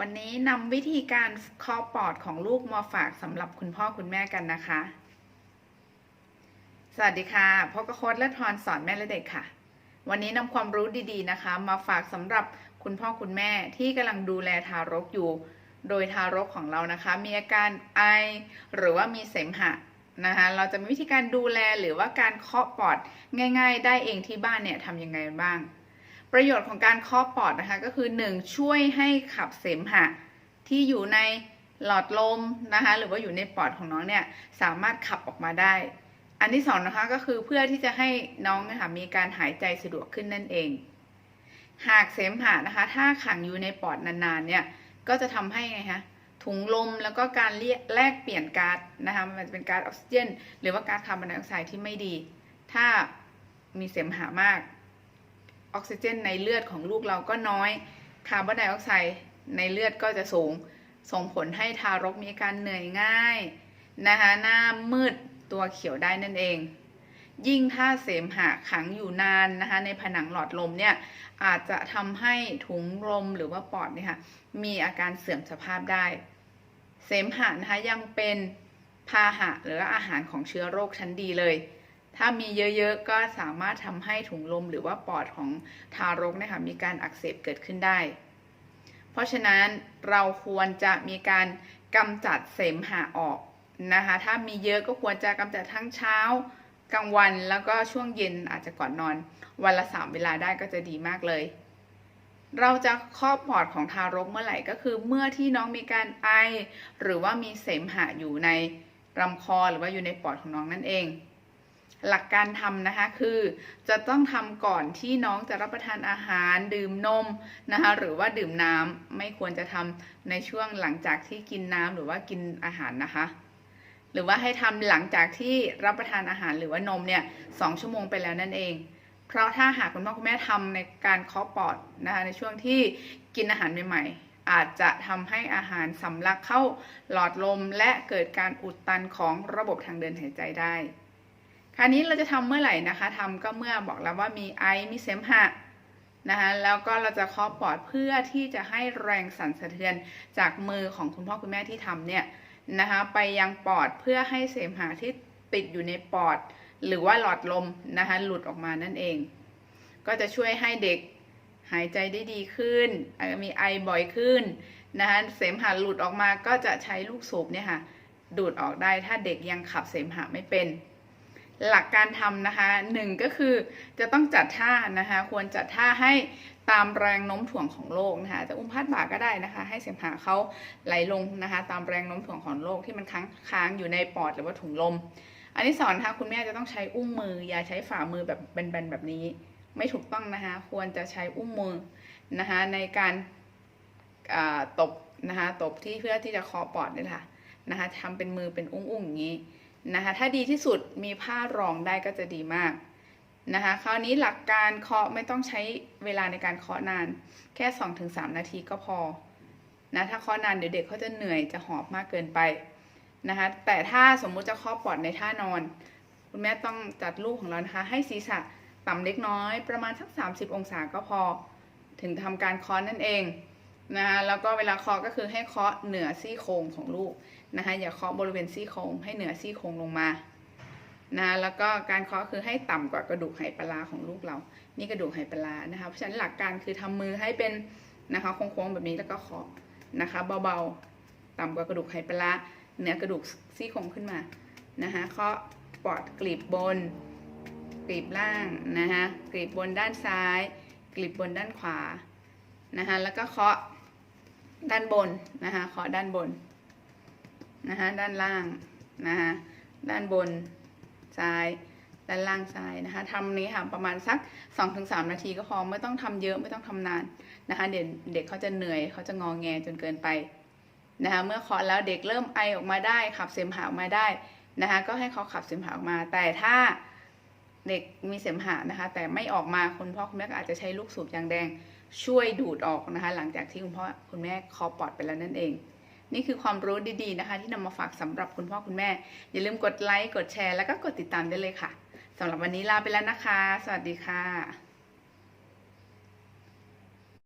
วันนี้นำวิธีการเคาะปอดของลูกมาฝากสำหรับคุณพ่อคุณแม่กันนะคะ สวัสดีค่ะพบกับโค้ดและทอนสอนแม่และเด็กค่ะ วันนี้นำความรู้ดีๆนะคะ มาฝากสำหรับคุณพ่อคุณแม่ที่กำลังดูแลทารกอยู่ โดยทารกของเรานะคะ มีอาการไอหรือว่ามีเสมหะนะคะเราจะมีวิธีการดูแลหรือว่าการเคาะปอดง่าย ๆ ได้เองที่บ้านเนี่ยทำยังไงบ้าง ประโยชน์ของการเคาะปอดนะคะก็คือ 1. ช่วยให้ขับเสมหะ ที่อยู่ในหลอดลมนะคะหรือว่าอยู่ในปอดของน้องเนี่ยสามารถขับออกมาได้ อันที่สองนะคะก็คือเพื่อที่จะให้น้องนะคะมีการหายใจสะดวกขึ้นนั่นเอง หากเสมหะนะคะ ถ้าขังอยู่ในปอดนานๆเนี่ยก็จะทำให้ไงคะถุงลมแล้วก็การเรียแลกเปลี่ยนก๊าซนะคะมันจะเป็นก๊าซออกซิเจน หรือว่าก๊าซคาร์บอนไดออกไซด์ที่ไม่ดี ถ้ามีเสมหะมาก ออกซิเจนในเลือดของลูกเราก็น้อย คาร์บอนไดออกไซด์ในเลือดก็จะสูง ส่งผลให้ทารกมีการเหนื่อยง่ายนะคะหน้ามืดตัวเขียวได้นั่นเอง ยิ่งถ้าเสมหะขังอยู่นานนะคะในผนังหลอดลมเนี่ยอาจจะทำให้ถุงลมหรือว่าปอดเนี่ยค่ะมีอาการเสื่อมสภาพได้ เสมหะนะคะยังเป็นพาหะหรืออาหารของเชื้อโรคชั้นดีเลย ถ้ามีเยอะๆ ก็สามารถทำให้ถุงลมหรือว่าปอดของทารกนี่ยค่ะมีการอักเสบเกิดขึ้นได้ เพราะฉะนั้นเราควรจะมีการกำจัดเสมหะออกนะคะ ถ้ามีเยอะก็ควรจะกำจัดทั้งเช้ากลางวันแล้วก็ช่วงเย็นอาจจะก่อนนอน วันละสามเวลาได้ก็จะดีมากเลย เราจะครอบปอดของทารกเมื่อไหร่ก็คือเมื่อที่น้องมีการไอ หรือว่ามีเสมหะอยู่ในลำคอหรือว่าอยู่ในปอดของน้องนั่นเอง หลักการทำนะคะคือจะต้องทำก่อนที่น้องจะรับประทานอาหารดื่มนมนะคะหรือว่าดื่มน้ำไม่ควรจะทำในช่วงหลังจากที่กินน้ำหรือว่ากินอาหารนะคะ หรือว่าให้ทำหลังจากที่รับประทานอาหารหรือว่านมเนี่ยสองชั่วโมงไปแล้วนั่นเอง เพราะถ้าหากคุณพ่อคุณแม่ทำในการเคาะปอดนะคะในช่วงที่กินอาหารใหม่ๆอาจจะทำให้อาหารสำลักเข้าหลอดลมและเกิดการอุดตันของระบบทางเดินหายใจได้ คราวนี้เราจะทำเมื่อไหร่นะคะทำก็เมื่อบอกแล้วว่ามีไอมีเสมหะนะคะแล้วก็เราจะเคาะปอดเพื่อที่จะให้แรงสั่นสะเทือนจากมือของคุณพ่อคุณแม่ที่ทำเนี่ยนะคะไปยังปอดเพื่อให้เสมหะที่ติดอยู่ในปอด หรือว่าหลอดลมนะคะหลุดออกมานั่นเอง ก็จะช่วยให้เด็กหายใจได้ดีขึ้น มีไอบ่อยขึ้นนะคะเสมหะหลุดออกมาก็จะใช้ลูกสูบเนี่ยค่ะดูดออกได้ถ้าเด็กยังขับเสมหะไม่เป็น หลักการทำนะคะหนึ่งก็คือจะต้องจัดท่านะคะ ควรจัดท่าให้ตามแรงโน้มถ่วงของโลกนะคะจะอุ้มพาดบ่าก็ได้นะคะ ให้เสมหะเขาไหลลงนะคะ ตามแรงโน้มถ่วงของโลกที่มันค้างค้างอยู่ในปอดหรือว่าถุงลม อันที่สอนนะคะคุณแม่จะต้องใช้อุ้งมือ อย่าใช้ฝ่ามือแบบแบนๆแบบนี้ ไม่ถูกต้องนะคะ ควรจะใช้อุ้งมือนะคะในการตบนะคะตบที่เพื่อที่จะเคาะปอดนี่แหละค่ะนะคะทำเป็นมือเป็นอุ้งๆอย่างนี้ นะคะถ้าดีที่สุดมีผ้ารองได้ก็จะดีมากนะคะคราวนี้หลักการเคาะไม่ต้องใช้เวลาในการเคาะนาน แค่ 2-3 นาทีก็พอนะถ้าเคาะนานเดี๋ยวเด็กเขาจะเหนื่อยจะหอบมากเกินไปนะคะแต่ถ้าสมมุติจะเครอบปอดในท่านอน คุณแม่ต้องจัดลูกของเรานะคะให้ศีรษะต่ำเล็กน้อยประมาณสัก 30 องศาก็พอ ถึงทำการเคาะนั่นเองนะคะแล้วก็เวลาเคาะก็คือให้เคาะเหนือซี่โครงของลูก นะคะอย่าเคาะบริเวณซี่โครงให้เหนือซี่โครงลงมานะแล้วก็การเคาะคือให้ต่ำกว่ากระดูกไหปลาร้าของลูกเรา นี่กระดูกไหปลาร้านะคะ เพราะฉะนั้นหลักการคือทำมือให้เป็นนะคะโค้งๆแบบนี้แล้วก็เคาะนะคะ เบาๆต่ำกว่ากระดูกไหปลาร้าเหนือกระดูกซี่โครงขึ้นมานะคะเคาะปอดกลีบบน กลีบล่างนะคะกลีบบนด้านซ้าย กลีบบนด้านขวานะคะแล้วก็เคาะด้านบนนะคะเคาะด้านบน นะคะด้านล่างนะคะด้านบนซ้าย ด้านล่างซ้ายนะคะทำนี้ค่ะประมาณสัก 2-3 นาทีก็พอไม่ต้องทำเยอะไม่ต้องทำนานนะคะเดี๋ยวเด็กเขาจะเหนื่อยเขาจะงองแงจนเกินไปนะคะเมื่อเคาะแล้วเด็กเริ่มไอออกมาได้ ขับเสมหะออกมาได้นะคะก็ให้เขาขับเสมหะออกมา แต่ถ้าเด็กมีเสมหะนะคะแต่ไม่ออกมาคุณพ่อคุณแม่ก็อาจจะใช้ลูกสูบยางแดงช่วยดูดออกนะคะหลังจากที่คุณพ่อคุณแม่เคาะปอดไปแล้วนั่นเอง นี่คือความรู้ดีๆนะคะ ที่นำมาฝากสำหรับคุณพ่อคุณแม่ อย่าลืมกดไลค์กดแชร์แล้วก็กดติดตามได้เลยค่ะสำหรับวันนี้ลาไปแล้วนะคะ สวัสดีค่ะ